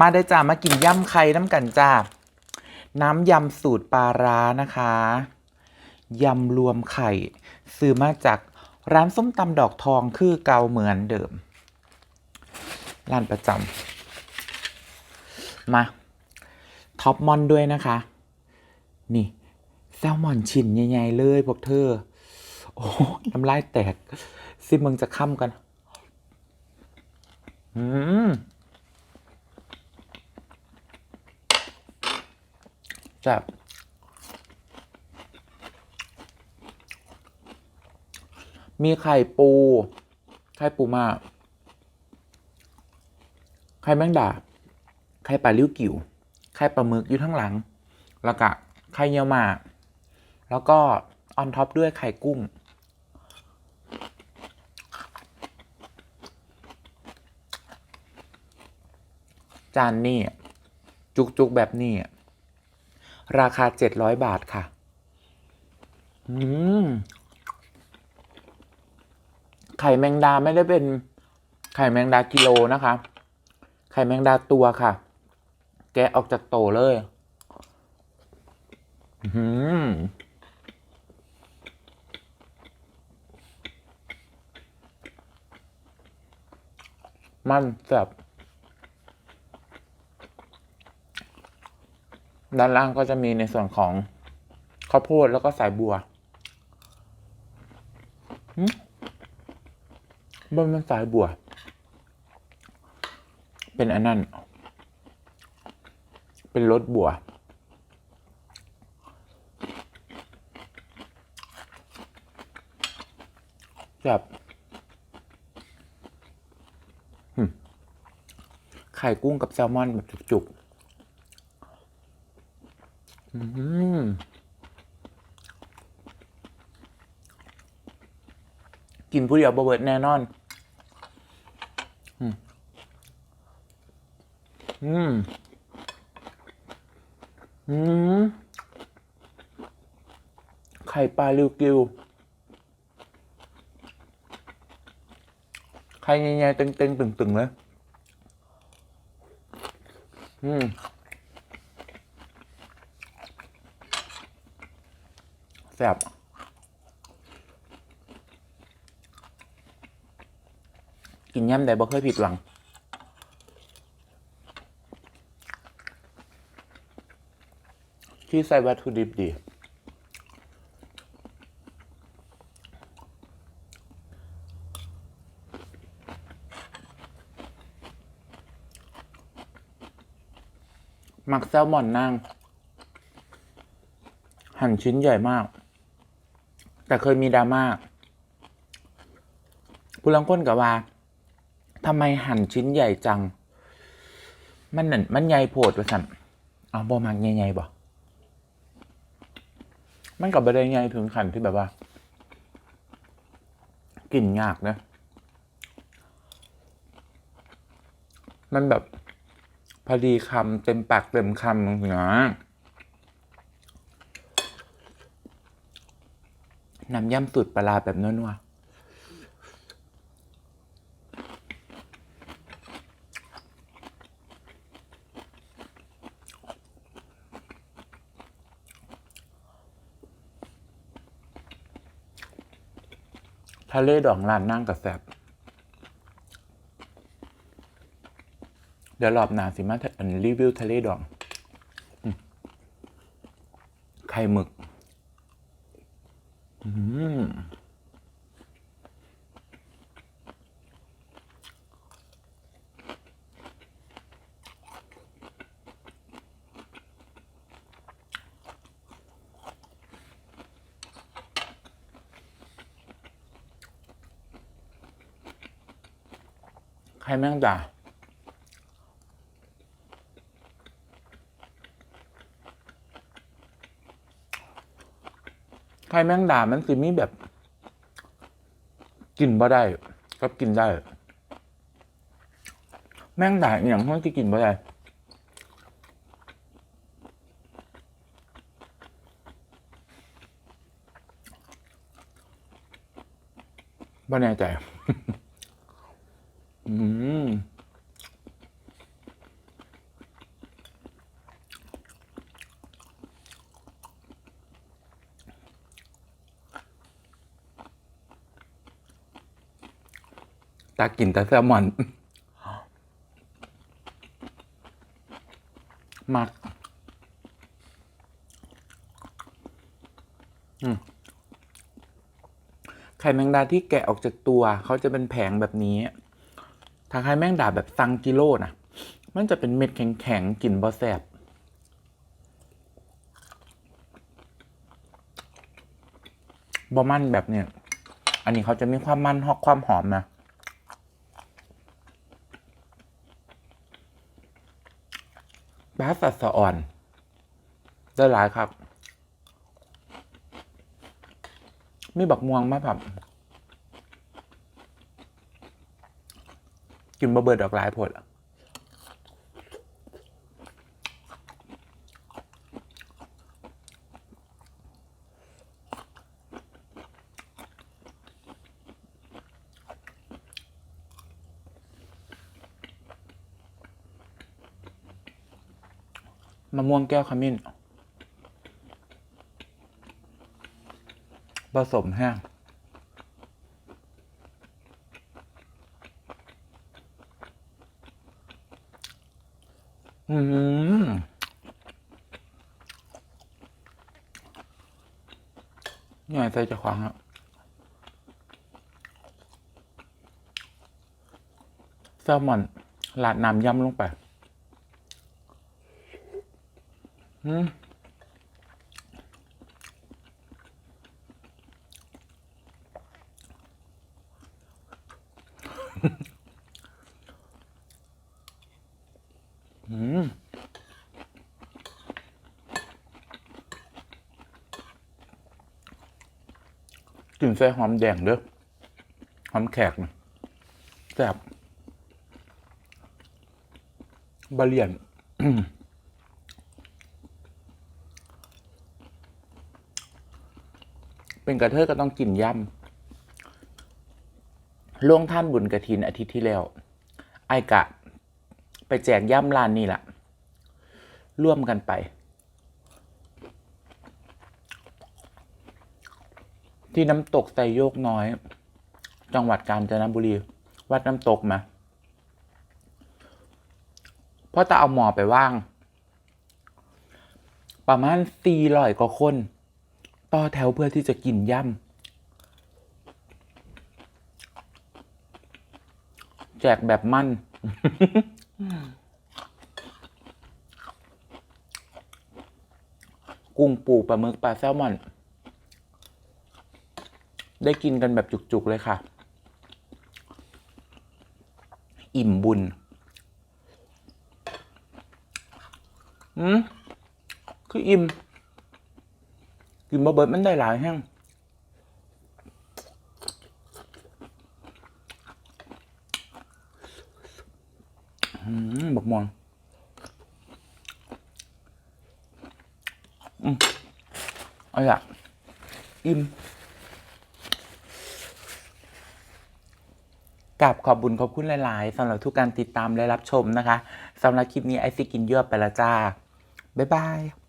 มาได้จ้ามากินย่ำไข่น้ำกันจ้าน้ำยำสูตรปลาร้านะคะยำรวมไข่ซื้อมาจากร้านส้มตำดอกทองคือเกาเหมือนเดิม ร้านประจำมาท็อปมอนด้วยนะคะ นี่แซลมอนชิ้นใหญ่ๆเลยพวกเธอ โอ้ยน้ำลายแตก ซิมึงจะค่ำกัน อืม จับมีไข่ปู ไข่ปูมาไข่แมงดา ไข่ปลาลิ้วกิ่ว ไข่ปลาหมึกอยู่ทั้างหลัง แล้วก็ไข่เยี่ยวหมาก แล้วก็ออนท็อปด้วยไข่กุ้ง จานนี่ จุกๆแบบนี้ ราคาเจ็ดร้อยบาทค่ะ อืม ไข่แมงดาไม่ได้เป็น ไข่แมงดากิโลนะคะ ไข่แมงดาตัวค่ะ แกะออกจากโตเลย อื้อหือมันแซ่บ ด้านล่างก็จะมีในส่วนของข้าวโพดแล้วก็สายบัวบนมันสายบัว เป็นอันนั้น เป็นรสบัว แบบไข่กุ้งกับแซลมอนแบบจุกๆ กินผู้เดียวบเบิร์ดแน่นอนอืมอืม อืม ไข่ปลาลิวกิว ไข่ใหญ่ๆเต็งๆตึงๆเลย อืม แซ่บกินย่ำแต่บ่เคยผิดหวัง ที่ใส่วัตถุดิบดีหมักแซลมอนนาง หั่นชิ้นใหญ่มาก แต่เคยมีดราม่าผู้ลังค้นกับว่าทำไมหั่นชิ้นใหญ่จัง มันนั่นมันใหญ่โพดว่าสั่นเอาบอมักใหญ่ๆบ่มันกับประเด็นใหญ่ถึงขันที่แบบว่า กลิ่นยากนะ มันแบบพอดีคำเต็มปากเต็มคำเนาะ น้ำย่ำสูตรปลาแบบนัวๆทะเลดองลานนั่งกับแซบเดี๋ยวรอบหน้าสิมาอันรีวิวทะเลดอง ไข่หมึก อืม ไข่แมงดาไข่แมงดามันสิมีแบบ กินบ่ได้ก็กินได้ แมงดาอย่างที่กินบ่ได้บ่แน่ใจ ตากินแต่แซลมอนมักไข่แมงดาที่แกะออกจากตัว เขาจะเป็นแผงแบบนี้ ถ้าไข่แม่งด่าแบบซังกิโลนะมันจะเป็นเม็ดแข็งๆกลิ่นบอแสบบอมันแบบเนี้ยอันนี้เขาจะมีความมันหอกความหอมนะบาสัสะอ่อน ได้หลายครับ มีบักม่วงมาผับ กินบะเบิดดอกลายผลอะมะม่วงแก้วขมิ้นผสมแห้ง อืมนี่ไงใส่จะขวางครับแซลมอนลาดน้ำย่ำลงไป อืม อืม กลิ่นใส่หอมแดงเด้อหอมแขกนะแซ่บบะเลียนเป็นกระเทยก็ต้องกินย่ำล่วงท่านบุญกระถินอาทิตย์ที่แล้ว ไอ้กะ ไปแจกย่ำร้านนี่แหละร่วมกันไป ที่น้ำตกไซโยกน้อย จังหวัดกาญจนบุรี วัดน้ำตกมาเพราะจะเอาหมอไปว่าง ประมาณสี่ร้อยกว่าคน ต่อแถวเพื่อที่จะกินย่ำแจกแบบมั่นกุ้งปูปลาหมึกปลาแซลมอน ได้กินกันแบบจุกๆเลยค่ะ อิ่มบุญอืมคืออิ่มกินบะเบิดมันได้หลายแห้งอืมบักม่วงอืมอาละอิ่ม กับขอบบุญขอบคุณหลาย ๆสำหรับทุกการติดตามและรับชมนะคะสำหรับคลิปนี้ไอซิกินเยอะไปละจ้าบ๊ายบาย